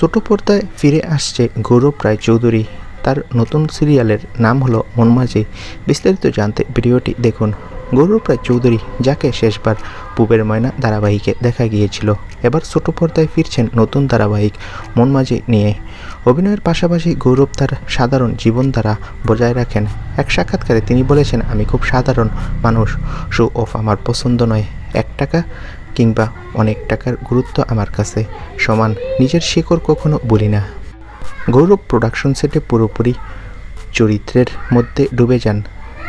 ছোট পর্দায় ফিরে আসছে গৌরব রায় চৌধুরী। তার নতুন সিরিয়ালের নাম হলো মনমাঝি। বিস্তারিত জানতে ভিডিওটি দেখুন। গৌরব রায় চৌধুরী, যাকে শেষবার পুবের ময়না ধারাবাহিকে দেখা গিয়েছিল, এবার ছোট পর্দায় ফিরছেন নতুন ধারাবাহিক মনমাঝি নিয়ে। অভিনয়ের পাশাপাশি গৌরব তার সাধারণ জীবনধারা বজায় রাখেন। এক সাক্ষাৎকারে তিনি বলেছেন, আমি খুব সাধারণ মানুষ, শো অফ আমার পছন্দ নয়। এক টাকা কিংবা অনেক টাকার গুরুত্ব আমার কাছে সমান, নিজের শিকড় কখনো বলি না। গৌরব প্রোডাকশন সেটে পুরোপুরি চরিত্রের মধ্যে ডুবে যান,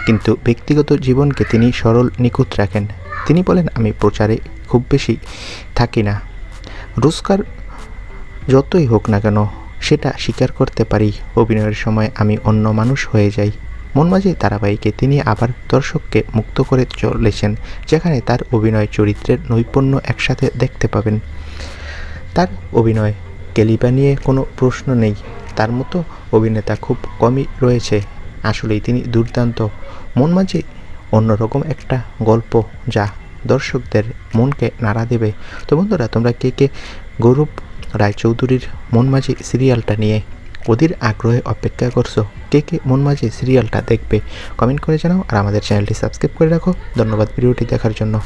কিন্তু ব্যক্তিগত জীবনকে তিনি সরল নিখুঁত রাখেন। তিনি বলেন, আমি প্রচারে খুব বেশি থাকি না। রোজগার যতই হোক না কেন, সেটা স্বীকার করতে পারি। অভিনয়ের সময় আমি অন্য মানুষ হয়ে যাই। মনমাঝি ধারাবাহিকে তিনি আবার দর্শককে মুক্ত করে চলেছেন, যেখানে তার অভিনয় চরিত্রের নৈপুণ্য একসাথে দেখতে পাবেন। তার অভিনয় কেলিবা নিয়ে কোনো প্রশ্ন নেই। তার মতো অভিনেতা খুব কমই রয়েছে। আসলেই তিনি দুর্দান্ত। মনমাঝি অন্যরকম একটা গল্প যা দর্শকদের মনকে নাড়া দেবে। তো বন্ধুরা, তোমরা কে কে গৌরব রায়চৌধুরীর মনমাঝি সিরিয়ালটা নিয়ে অধীর আগ্রহে অপেক্ষা করছ? কে কে মন মাঝে সিরিয়ালটা দেখবে? কমেন্ট করে জানাও আর আমাদের চ্যানেলটি সাবস্ক্রাইব করে রাখো। ধন্যবাদ ভিডিওটি দেখার জন্য।